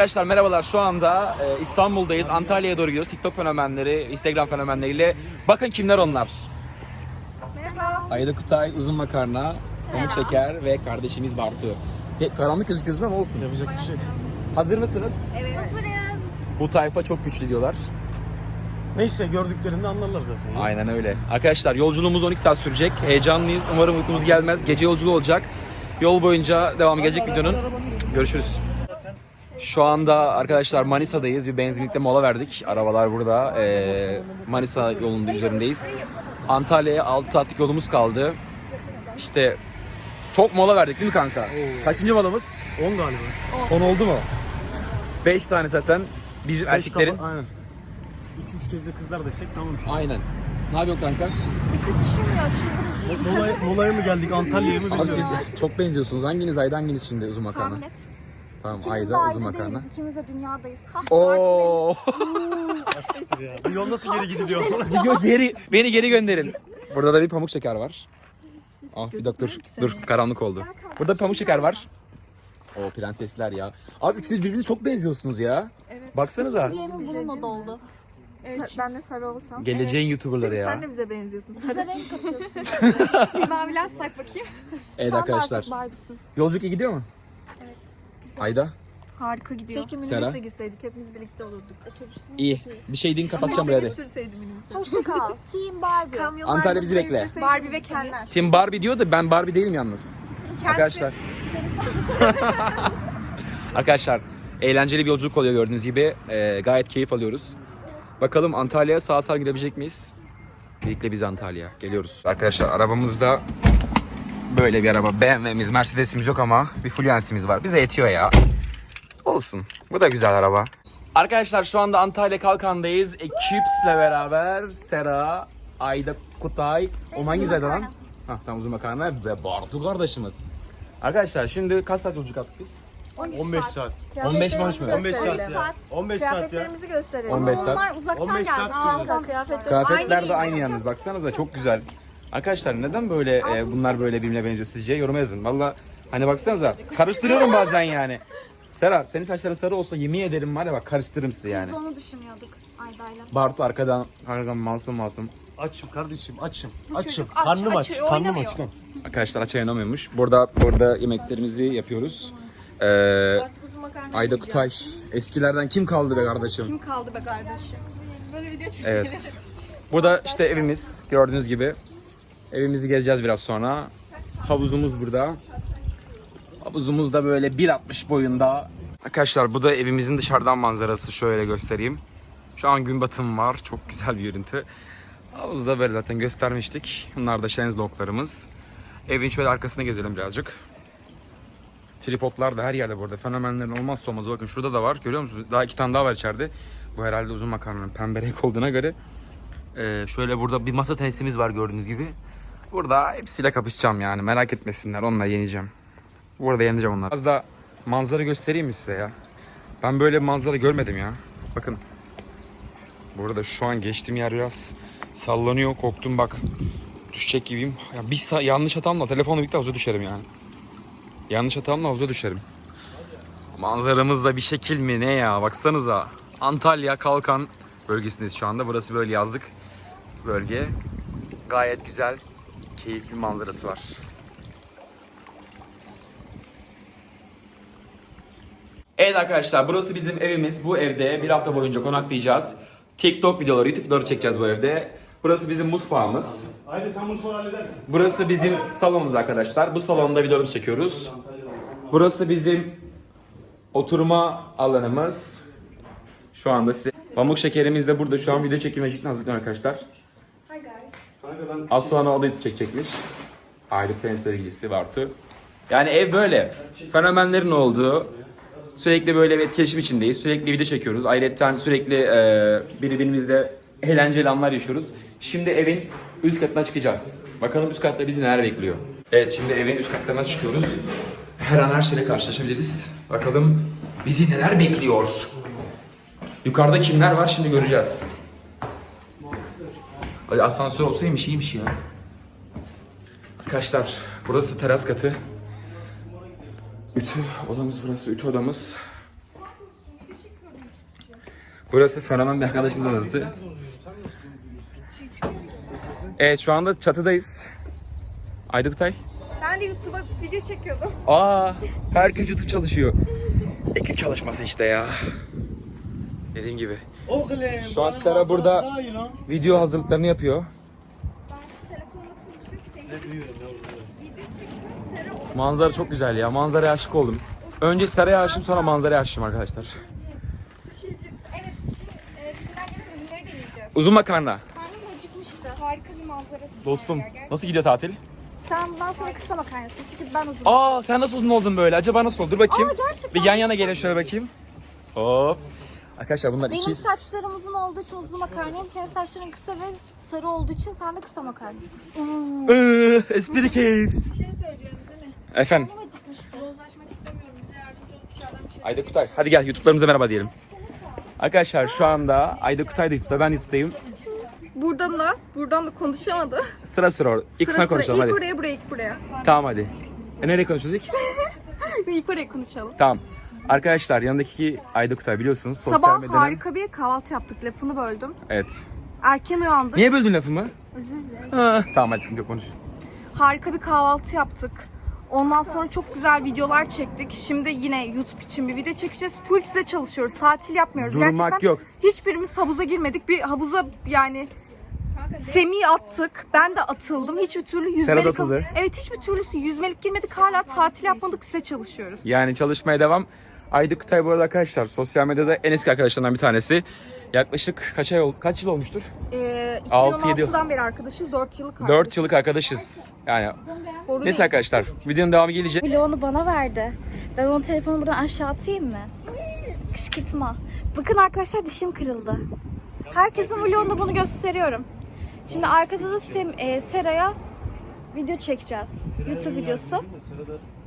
Arkadaşlar merhabalar şu anda e, İstanbul'dayız. Antalya'ya doğru gidiyoruz. TikTok fenomenleri, Instagram fenomenleriyle. Bakın kimler onlar. Merhaba. Ayda Kutay, Uzun Makarna, Pamuk Şeker ve kardeşimiz Bartu. Pek karanlık gözüküyoruz ama olsun. Yapacak bir şey yok. Hazır mısınız? Evet. Hazırız. Bu tayfa çok güçlü diyorlar. Neyse gördüklerinde anlarlar zaten. ya. Aynen öyle. Arkadaşlar yolculuğumuz 12 saat sürecek. Heyecanlıyız. Umarım uykumuz gelmez. Gece yolculuğu olacak. Yol boyunca devam gelecek videonun. Görüşürüz. Şu anda arkadaşlar Manisa'dayız. Bir benzinlikte mola verdik. Arabalar burada. Ee, Manisa yolunda üzerindeyiz. Antalya'ya 6 saatlik yolumuz kaldı. İşte çok mola verdik değil mi kanka? Kaçıncı molamız? 10 galiba. 10 oldu mu? 5 tane zaten bizim Beş erkeklerin. kafa- Aynen. 2-3 kez de kızlar desek tamam işte. Aynen. Ne yapıyorsun kanka? Kız düşünmüyor. Çıldırıcı. Molaya, molaya mı geldik Antalya'ya mı Abi bilmiyorum. siz çok benziyorsunuz. Hanginiz Ayda hanginiz şimdi uzun makarna? Tahmin et. Tamam İkimiz de Ayda uzun makarna. değiliz. İkimiz de dünyadayız. Ha, Oo. Ya. Bu yol nasıl geri gidiliyor? Video geri beni geri gönderin. Burada da bir pamuk şeker var. Ah bir dakika dur. Dur karanlık oldu. Burada pamuk şeker var. O prensesler ya. Abi üçünüz birbirinize çok benziyorsunuz ya. Evet. Baksanıza. Diyemin bununla doldu. Evet, ben de sarı olsam. Geleceğin YouTuber'ları Sen ya. de bize benziyorsun. Bize renk katıyorsun. Bir mavi lens tak bakayım. Evet Sen de arkadaşlar. artık Barbie'sin. Yolculuk iyi gidiyor mu? Ayda. Harika gidiyor. Keşke Sera? minibüse gitseydik. Hepimiz birlikte olurduk. İyi. Bir şey deyin kapatacağım buraya hadi. Minibüse. Hoşça kal. Team Barbie. Kamyonlarda Antalya bizi bekle. Barbie ve. Kenler. Tim Barbie diyor da ben Barbie değilim yalnız. Arkadaşlar. Arkadaşlar eğlenceli bir yolculuk oluyor gördüğünüz gibi. Ee, gayet keyif alıyoruz. Bakalım Antalya'ya sağ salim gidebilecek miyiz? Birlikte biz Antalya. Geliyoruz. Arkadaşlar arabamızda böyle bir araba. BMW'miz, Mercedes'imiz yok ama bir Fluence'imiz var. Bize yetiyor ya. Olsun. Bu da güzel araba. Arkadaşlar şu anda Antalya Kalkan'dayız. Ekips'le beraber Sera, Ayda Kutay. O hangi Ayda lan? Hah tamam uzun makarna ve Bartu kardeşimiz. Arkadaşlar şimdi kaç saat yolculuk yaptık biz? 15 saat. 15 mi 13 mü? 15 saat ya. 15 saat ya. Kıyafetlerimizi gösterelim. 15 saat. Onlar uzaktan 15 geldi. saat Aa, sürdü. Kıyafetler Kıyafetler de aynı. aynı yalnız. Baksanıza çok güzel. Arkadaşlar neden böyle e, bunlar böyle birbirine benziyor sizce? Yoruma yazın. Valla hani baksanıza karıştırıyorum bazen yani. Sera senin saçların sarı olsa yemin ederim var ya bak karıştırırım sizi yani. Biz de onu düşünüyorduk Ayda'yla. Bartu arkadan arkadan masum masum. Açım kardeşim açım. Açım. aç, Karnım aç. açıyor, Karnım aç. Arkadaşlar aç oynamıyormuş. Burada burada yemeklerimizi yapıyoruz. Ee, Artık uzun makarna Ayda yiyeceğim. Kutay. Eskilerden kim kaldı be kardeşim? Kim kaldı be kardeşim? Böyle video çekelim. Evet. Burada işte evimiz gördüğünüz gibi. Evimizi gezeceğiz biraz sonra. Havuzumuz burada. Havuzumuz da böyle 1.60 boyunda. Arkadaşlar bu da evimizin dışarıdan manzarası. Şöyle göstereyim. Şu an gün batımı var. Çok güzel bir görüntü. Havuzda böyle zaten göstermiştik. Bunlar da şenzlonglarımız. Evin şöyle arkasına gezelim birazcık. Tripodlar da her yerde burada. Fenomenlerin olmazsa olmazı. Bakın şurada da var. Görüyor musunuz? Daha iki tane daha var içeride. Bu herhalde uzun makarnanın pembe renk olduğuna göre. Ee, şöyle burada bir masa tenisimiz var gördüğünüz gibi. Burada hepsiyle kapışacağım yani. Merak etmesinler. Onunla yeneceğim. Burada yeneceğim onları. Az da manzara göstereyim mi size ya? Ben böyle bir manzara görmedim ya. Bakın. Burada şu an geçtiğim yer biraz sallanıyor. Korktum bak. Düşecek gibiyim. Ya bir yanlış hatamla telefonla birlikte havuza düşerim yani. Yanlış hatamla havuza düşerim. Manzaramız da bir şekil mi ne ya baksanıza. Antalya Kalkan bölgesindeyiz şu anda. Burası böyle yazlık bölge. Gayet güzel, keyifli manzarası var. Evet arkadaşlar burası bizim evimiz. Bu evde bir hafta boyunca konaklayacağız. TikTok videoları, YouTube videoları çekeceğiz bu evde. Burası bizim mutfağımız. Haydi sen bunu sonra halledersin. Burası bizim salonumuz arkadaşlar. Bu salonda videolarımızı çekiyoruz. Burası bizim oturma alanımız. Şu anda size pamuk şekerimiz de burada şu an video çekimi için hazırlanıyor arkadaşlar. Aslan'a o da çekecekmiş. Aylık tenisler ilgisi Bartu. Yani ev böyle. Fenomenlerin olduğu, sürekli böyle bir etkileşim içindeyiz. Sürekli video çekiyoruz. Ayrıca sürekli e, birbirimizle eğlenceli anlar yaşıyoruz. Şimdi evin üst katına çıkacağız. Bakalım üst katta bizi neler bekliyor. Evet şimdi evin üst katlarına çıkıyoruz. Her an her şeyle karşılaşabiliriz. Bakalım bizi neler bekliyor. Yukarıda kimler var şimdi göreceğiz. Ay asansör olsaymış iyiymiş ya. Arkadaşlar burası teras katı. Ütü odamız burası ütü odamız. Burası fenomen bir arkadaşımızın odası. Evet şu anda çatıdayız. Ayda Kutay. Ben de YouTube'a video çekiyordum. Aa, herkes YouTube çalışıyor. Ekip çalışması işte ya. Dediğim gibi. Oğlum. Şu an Sera burada video hazırlıklarını yapıyor. Manzara çok güzel ya. Manzaraya aşık oldum. Önce Sera'ya aşığım sonra manzaraya aşığım arkadaşlar. Uzun makarna. Karnım acıkmıştı. Harika bir manzarası. Dostum nasıl gidiyor tatil? Sen bundan sonra kısa makarnasın çünkü ben uzun. Aa sen nasıl uzun oldun böyle? Acaba nasıl oldu? Dur bakayım. Aa, gerçekten Bir yan yana gelin şöyle bakayım. Hop. Arkadaşlar bunlar Benim ikiz. saçlarım uzun olduğu için uzun makarnayım. Senin saçların kısa ve sarı olduğu için sen de kısa makarnasın. Iıı, Espri caves. Bir şey söyleyeceğim değil mi? Efendim. Karnım acıkmıştı. İstemiyorum. Bize yardımcı olup dışarıdan bir şey Ayda Kutay. Hadi gel YouTube'larımıza merhaba diyelim. Arkadaşlar şu anda Ayda Kutay da YouTube'da, ben YouTube'dayım. Buradan da, buradan da konuşamadı. Sıra sıra orada. İlk sonra konuşalım ilk hadi. oraya, buraya, ilk buraya. Tamam hadi. E nereye konuşuyoruz ilk? ilk oraya konuşalım. Tamam. Arkadaşlar yanındaki Ayda Kutay biliyorsunuz sosyal Sabah medyadan. harika bir kahvaltı yaptık. Lafını böldüm. Evet. Erken uyandık. Niye böldün lafımı? Özür dilerim. Ha, tamam hadi sıkıntı yok konuş. Harika bir kahvaltı yaptık. Ondan sonra çok güzel videolar çektik. Şimdi yine YouTube için bir video çekeceğiz. Full size çalışıyoruz. Tatil yapmıyoruz. Durmak Gerçekten yok. hiçbirimiz havuza girmedik. Bir havuza yani Semih'i attık. Ben de atıldım. Hiçbir türlü yüzmelik... atıldı. Evet hiçbir türlüsü yüzmelik girmedik. Hala tatil yapmadık. Size çalışıyoruz. Yani çalışmaya devam. Ayda Kutay bu arada arkadaşlar sosyal medyada en eski arkadaşlarından bir tanesi. Yaklaşık kaç ay kaç yıl olmuştur? Ee, Altı, yedi 2016'dan beri arkadaşız. 4 yıllık arkadaşız. 4 yıllık arkadaşız. Yani Boru neyse arkadaşlar videonun devamı gelecek. Vlogunu bana verdi. Ben onun telefonu buradan aşağı atayım mı? Kışkırtma. Bakın arkadaşlar dişim kırıldı. Herkesin vlogunda bunu gösteriyorum. Şimdi arkada da Sem- e, Sera'ya video çekeceğiz. YouTube videosu.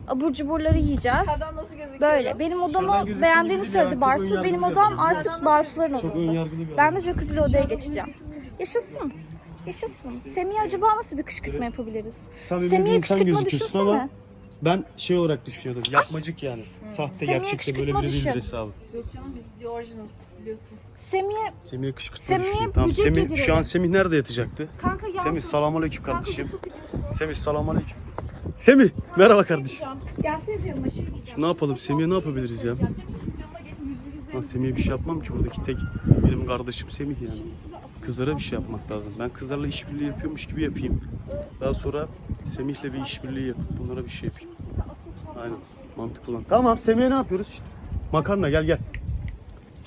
Abur cuburları yiyeceğiz. Dışarıdan nasıl gözüküyor? Böyle. Benim odamı gözüktüğü beğendiğini söyledi çok Bartu. önyargılı Benim bir odam adam. artık Bartu'ların Çok odası. önyargılı bir Ben adam. de jacuzzi'li odaya geçeceğim. Yaşasın. Yaşasın. Semih'e acaba nasıl bir kışkırtma yapabiliriz? Samimi bir Semih'e insan kışkırtma gözüküyorsun düşünsene. ama ben şey olarak düşünüyordum. Yapmacık yani. Sahte Semih'e gerçekte böyle kışkırtma biri düşün. değildir hesabı. Yok canım biz The Originals biliyorsun. Semih'e Semih'e kışkırtma Semih'e düşünüyorum. Tamam böcek Semih, şu an Semih nerede yatacaktı? kanka yavrum. Semih selamünaleyküm Kanka kardeşim. YouTube videosu. Semih selamünaleyküm. Semih merhaba kardeşim. Gelsenize yanıma şey diyeceğim. Ne yapalım Semih'e ne yapabiliriz ya? Ben Semih'e bir şey yapmam ki buradaki tek benim kardeşim Semih yani. Kızlara bir şey yapmak lazım. Ben kızlarla işbirliği yapıyormuş gibi yapayım. Daha sonra Semih'le bir işbirliği yapıp bunlara bir şey yapayım. Aynen. Mantıklı olan. Tamam Semih'e ne yapıyoruz? Şşt, Makarna gel gel.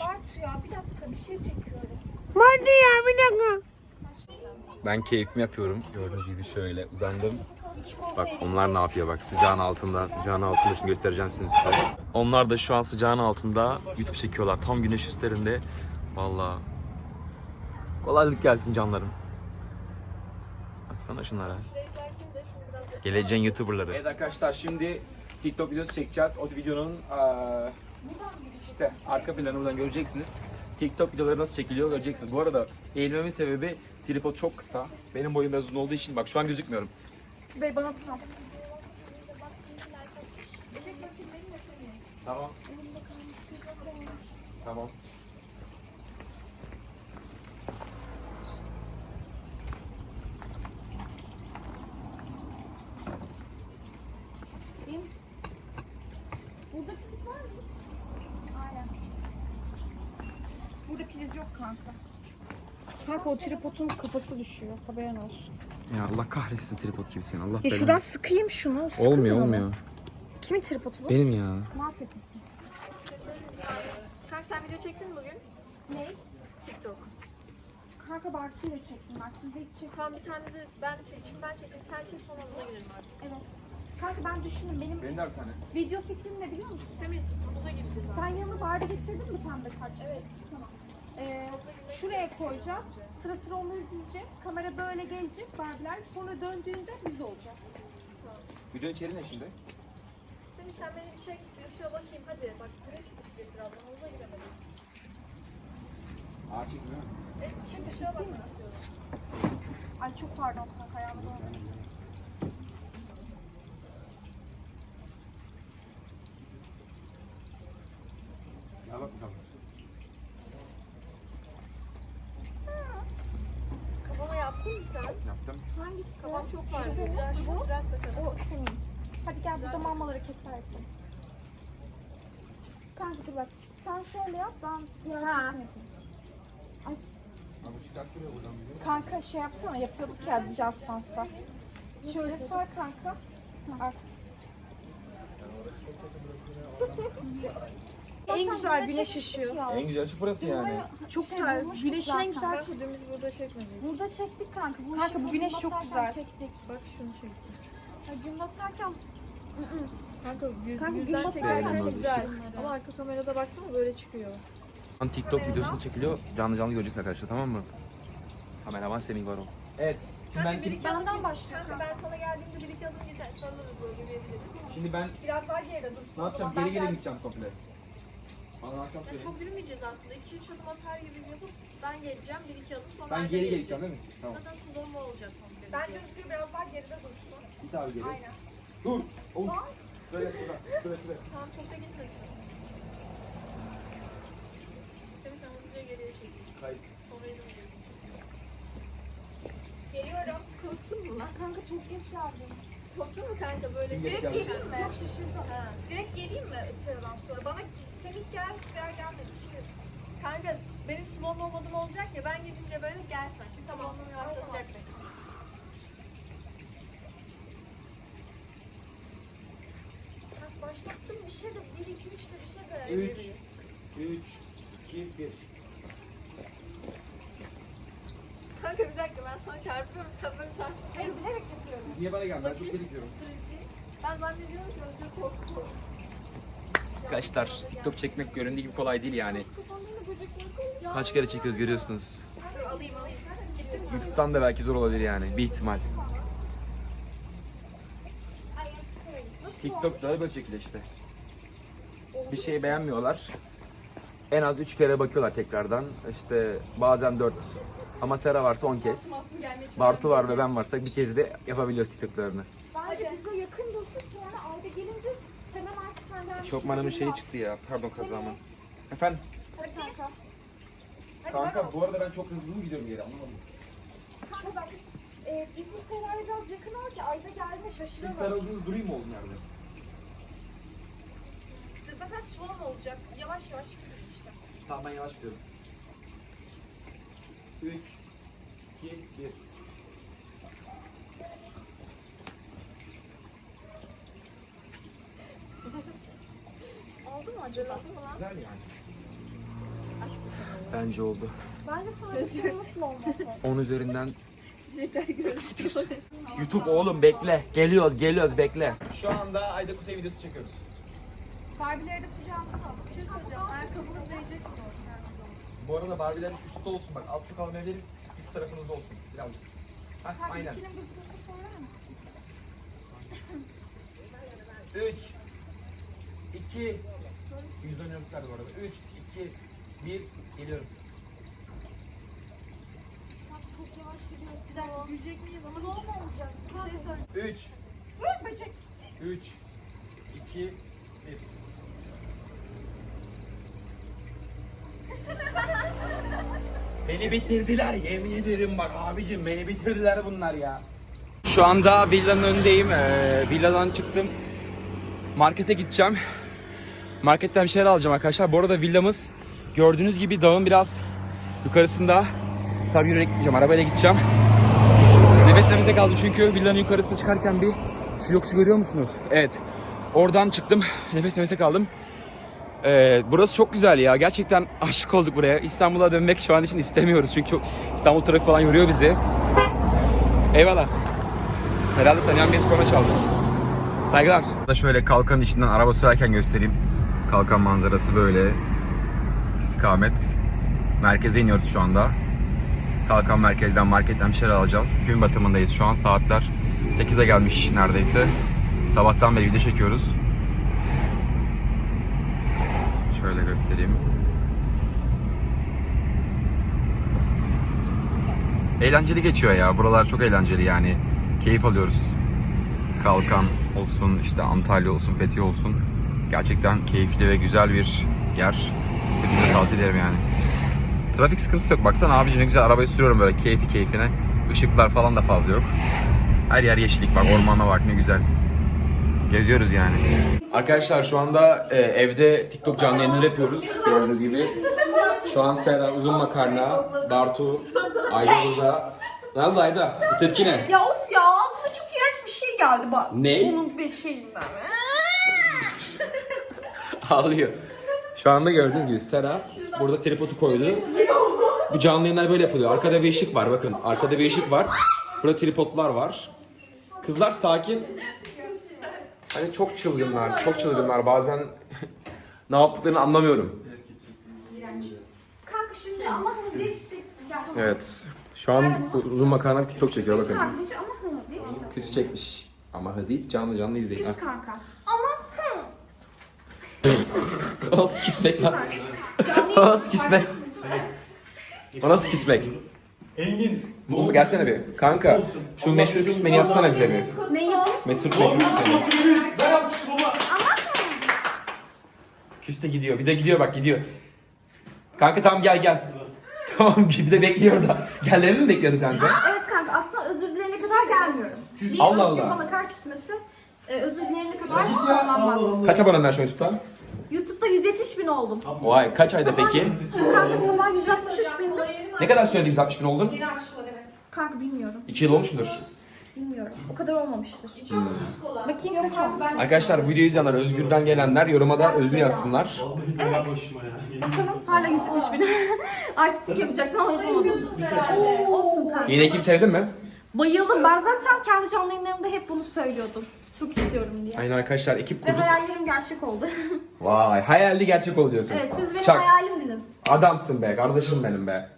Bartu ya bir dakika bir şey çekiyorum. Hadi ya bir dakika. Ben keyfimi yapıyorum. Gördüğünüz gibi şöyle uzandım. Bak onlar ne yapıyor bak sıcağın altında. Sıcağın altında şimdi göstereceğim size. Onlar da şu an sıcağın altında YouTube çekiyorlar. Tam güneş üstlerinde. Vallahi kolaylık gelsin canlarım. Baksana şunlara. Geleceğin YouTuber'ları. Evet arkadaşlar şimdi TikTok videosu çekeceğiz. O videonun işte arka planını buradan göreceksiniz. TikTok videoları nasıl çekiliyor göreceksiniz. Bu arada eğilmemin sebebi tripod çok kısa. Benim boyum biraz uzun olduğu için bak şu an gözükmüyorum. Bey bana tam. Tamam. Tamam. Burada pis var mı? Aynen. Burada priz yok kanka. Kanka o tripodun kafası düşüyor. Haberin olsun. Ya Allah kahretsin tripod gibi seni. Allah Ya şuradan sıkayım şunu. Olmuyor sıkılmıyor mu? olmuyor. Kimin tripodu bu? Benim ya. Mahvetmişsin. Kanka sen video çektin mi bugün? Ne? TikTok. Kanka Bartu'yla çektim ben. Siz de hiç çek. Tamam bir tane de ben çekeyim. Ben çekeyim. Sen çek sonra havuza girelim artık. Evet. Kanka ben düşündüm. Benim Benim de bir tane. video fikrim ne biliyor musun? Semih havuza gireceğiz abi. Sen yanına barda getirdin mi pembe saç? Evet. Ee, şuraya koyacağız. Sıra sıra onları dizeceğiz. Kamera böyle gelecek Barbie'ler. Sonra döndüğünde biz olacağız. Videonun içeriği ne şimdi? Semih sen beni çek. Bir ışığa bakayım hadi. Bak güneş gidecek birazdan. Havuza giremedim. Ağaç çekmiyor mu? E, şimdi ışığa bak. Ay çok pardon kanka ayağımı döndüm. Ya bak bakalım. Yaptım. Hangisi? Kafam çok var. Şu Biraz senin, şu bu. düzelt bakalım. O senin. Hadi gel burada mamalı hareketler yapalım. Kanka dur bak. Sen şöyle yap ben Ha. kısmını yapayım. Ay. Kanka şey yapsana yapıyorduk ya Just Dance'da. Şöyle sar kanka. En güzel güneş ışığı. En güzel açık burası yani. Çok Şey, güzel. bulmuştuk Güneşin en zaten. güzel çektiğimiz burada çekmedik. Burada çektik kanka. Bu Kanka, bu güneş gün çok batarken güzel. Çektik. Bak şunu çektim. Ya gün batarken Kanka yüz, Kanka, yüzden gün çekerken batarken çok güzel. çektim. Ama arka kamerada baksana böyle çıkıyor. Şu an TikTok videosu çekiliyor. Canlı canlı göreceksiniz arkadaşlar tamam mı? Kameraman Semih var o. Evet. Ben bir iki Benden. Kanka ben sana geldiğimde bir iki adım gider. Sarılırız böyle yürüyebiliriz. Şimdi ben Biraz daha geride dur. ne yapacağım? Geri geri mi gideceğim komple? Bana ne yapacağım Yani söyle. çok yürümeyeceğiz aslında. 2-3 adım atar gibi yapıp ben geleceğim. 1-2 adım sonra Ben geri geleceğim. geleceğim değil mi? Tamam. Zaten slalom olacak komple. Bence Rüzgar biraz daha geride dursun. Git abi geri. Aynen. Dur. Oğlum. Şöyle şurada. Şöyle şöyle. Tamam çok da gitmesin. Seni sen hızlıca geriye çek. Kayıt. Sonra. Geliyorum. Korktun mu lan? kanka çok geç geldin. Korktun mu kanka böyle? Direkt geç geldi? geleyim mi? Çok şaşırdım. Ha. Direkt geleyim mi sıradan sonra? Bana Semih gel, gel gelme bir şey yok. Kanka benim slow modum olacak ya ben gidince böyle gelsen. Tamam. Slow'umu yavaşlatacak beni. Bak başlattım bir şey de 1 2 3 de bir şey de. 3 3 2 1 Kanka bir dakika ben sana çarpıyorum sen böyle sarsın. Hayır bilerek yapıyorum. Niye bana geldin? Ben çok geri gidiyorum. Ben zannediyorum ki Özgür korktu. Arkadaşlar TikTok çekmek göründüğü gibi kolay değil yani. Kaç kere çekiyoruz görüyorsunuz. Dur alayım alayım. Gittim mi? YouTube'dan da belki zor olabilir yani bir ihtimal. TikTok'ta da böyle çekiliyor işte. Bir şeyi beğenmiyorlar. En az 3 kere bakıyorlar tekrardan. İşte bazen 4 ama Sera varsa 10 kez. Bartu var ve ben varsak bir kez de yapabiliyoruz TikTok'larını. Bence bize yakın dursun sonra ayda gelince hemen artık senden bir Şokmanımın şey şeyi çıktı ya. Pardon kazamın. Efendim? Hadi kanka. Kanka bu arada ben çok hızlı mı gidiyorum yere anlamadım. Kanka. E, bizi Seray'a biraz yakın al ki ayda gelme Siz şaşıralım. sarıldınız durayım mı oğlum nerede? Zaten slow olacak. Yavaş yavaş gidiyor işte. Tamam ben yavaş gidiyorum. 3 2 1 Oldu mu acaba? Güzel yani. Bence oldu. Ben de sadece nasıl olmadı? 10 üzerinden. YouTube oğlum bekle. Geliyoruz geliyoruz bekle. Şu anda Ayda Kutay videosu çekiyoruz. Barbie'leri de kucağımıza al. Bir şey söyleyeceğim. Ayakkabınız değecek mi? Bu arada Barbie'ler üstte olsun bak. Alt çok almayabilirim. Üst tarafınızda olsun birazcık. Hah aynen. İkinin buzluğunu sorar mısın? 3 2 Yüz dönüyorum çıkardı bu arada. 3 2 1 geliyorum. Çok yavaş gidiyor. Bir dakika gülecek miyiz ama Slow mu olacak? bir şey söyle. 3 Dur böcek. 3 2 1 Beni bitirdiler yemin ederim bak abicim beni bitirdiler bunlar ya. Şu anda villanın önündeyim. Ee, villadan çıktım. Markete gideceğim. Marketten bir şeyler alacağım arkadaşlar. Bu arada villamız gördüğünüz gibi dağın biraz yukarısında. Tabii yürüyerek gitmeyeceğim. Arabayla gideceğim. Nefes nefese kaldım çünkü villanın yukarısına çıkarken bir şu yokuşu görüyor musunuz? Evet. Oradan çıktım. Nefes nefese kaldım. Ee, burası çok güzel ya. Gerçekten aşık olduk buraya. İstanbul'a dönmek şu an için istemiyoruz. Çünkü çok İstanbul trafiği falan yoruyor bizi. Eyvallah. Herhalde tanıyan birisi korna çaldı. Saygılar. Da şöyle kalkanın içinden araba sürerken göstereyim. Kalkan manzarası böyle. İstikamet. Merkeze iniyoruz şu anda. Kalkan merkezden marketten bir şeyler alacağız. Gün batımındayız şu an. Saatler 8'e gelmiş neredeyse. Sabahtan beri video çekiyoruz. Şöyle göstereyim. Eğlenceli geçiyor ya. Buralar çok eğlenceli yani. Keyif alıyoruz. Kalkan olsun, işte Antalya olsun, Fethiye olsun. Gerçekten keyifli ve güzel bir yer. Hepinize tavsiye ederim yani. Trafik sıkıntısı yok. Baksana abici ne güzel arabayı sürüyorum böyle keyfi keyfine. Işıklar falan da fazla yok. Her yer yeşillik bak ormana bak ne güzel. Geziyoruz yani. Arkadaşlar şu anda e, evde TikTok canlı yayınları yapıyoruz gördüğünüz gibi. Şu an Sera, Uzun Makarna, Bartu, Ayda burada. Ne oldu Ayda? Bu tepki ne? Ya of ya ağzıma çok iğrenç bir şey geldi bak. Ne? Onun bir şeyinden. Ağlıyor. Şu anda gördüğünüz gibi Sera burada tripodu koydu. Bu canlı yayınlar böyle yapılıyor. Arkada bir ışık var bakın. Arkada bir ışık var. Burada tripodlar var. Kızlar sakin. Hani çok çılgınlar, çok çılgınlar. Bazen ne yaptıklarını anlamıyorum. Kanka şimdi ama hızlı düşeceksin. Gel. Evet. Şu an uzun makarna TikTok çekiyor bakın. Kanka hiç ama hızlı düşeceksin. Kız çekmiş. Ama hadi canlı canlı izleyin. Küs kanka. O nasıl kismek lan? O nasıl kismek? O nasıl kismek? Engin. Oğlum gelsene bir. Kanka şu meşhur küsmeni yapsana bize bir. Neyi? Mesut meşhur küsmeni. Küs de gidiyor. Bir de gidiyor bak gidiyor. Kanka tamam gel gel. Tamam bir de bekliyor da. Gellerini mi bekliyordu kanka? Evet kanka aslında özür dileyene kadar gelmiyorum. Bir Allah Allah. bana kar küsmesi e, özür dileyene kadar sonlanmaz. Kaç abonen var şu YouTube'da? YouTube'da 170 bin oldum. Vay kaç ayda peki? Kanka sabah 163 bin. Ne kadar sürede 160 bin oldun? Kanka bilmiyorum. 2 yıl olmuş mudur? Bilmiyorum. O kadar olmamıştır. Bakayım kaç olmuş. Arkadaşlar bu videoyu izleyenler, Özgür'den gelenler yoruma da Özgür yazsınlar. Evet. Bakalım hala 170 bin. Artistik yapacaktım ama yapamadım. Olsun kanka. Yeni ekip sevdin mi? Bayıldım. Ben zaten kendi canlı yayınlarımda hep bunu söylüyordum. Çok istiyorum diye. Aynen arkadaşlar ekip Ve kurduk. hayallerim gerçek oldu. Vay hayalli gerçek oldu diyorsun. evet siz benim Çak. hayalimdiniz. Adamsın be kardeşim benim be.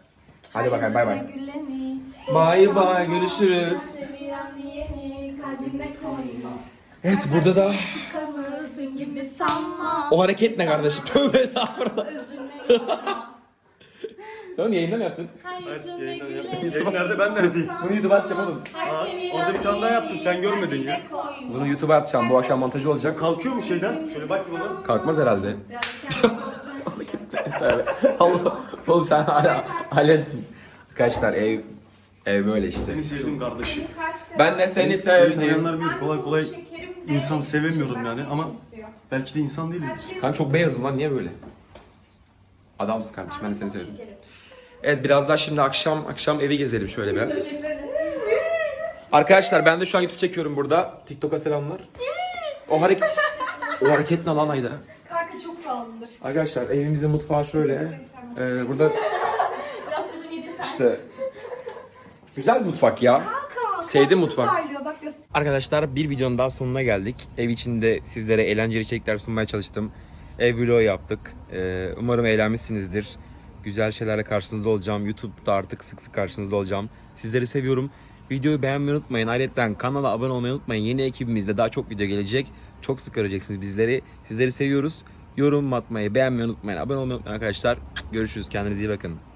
Hadi bakalım bay bay. Güleni, Bay bay görüşürüz. sevilen diyeni kalbime koyma. Evet burada da Çıkamazsın gibi sanma. o hareket ne kardeşim? Tövbe estağfurullah. Üzülme. Oğlum yayında mı yaptın? Her yüzüme Yayınlar gülen. yaptım. Yayın nerede ben neredeyim? Bunu YouTube'a atacağım oğlum. Aa, orada bir tane daha yaptım sen görmedin ya. Bunu YouTube'a atacağım. Bu akşam montajı olacak. Kalkıyor mu şeyden? Şöyle bak bir bana. Kalkmaz herhalde. Allah. Oğlum sen hala alemsin. Arkadaşlar ev ev böyle işte. Seni sevdim kardeşim. Ben de seni sevdim. tanıyanlar bilir kolay kolay insan sevemiyorum yani ama belki de insan değilizdir. Kanka çok beyazım lan niye böyle? Adamsın kardeşim ben de seni sevdim. Evet biraz daha şimdi akşam akşam evi gezelim şöyle biraz. Arkadaşlar ben de şu an YouTube çekiyorum burada. TikTok'a selamlar. O hareket o hareket ne lan Ayda? Kanka çok pahalıdır. Arkadaşlar evimizin mutfağı şöyle. Ee, burada işte güzel bir mutfak ya. Sevdim mutfak. Arkadaşlar bir videonun daha sonuna geldik. Ev içinde sizlere eğlenceli içerikler sunmaya çalıştım. Ev vlogu yaptık. Ee, umarım eğlenmişsinizdir. Güzel şeylerle karşınızda olacağım. YouTube'da artık sık sık karşınızda olacağım. Sizleri seviyorum. Videoyu beğenmeyi unutmayın. Ayrıca kanala abone olmayı unutmayın. Yeni ekibimizde daha çok video gelecek. Çok sık göreceksiniz bizleri. Sizleri seviyoruz. Yorum atmayı, beğenmeyi unutmayın. Abone olmayı unutmayın arkadaşlar. Görüşürüz. Kendinize iyi bakın.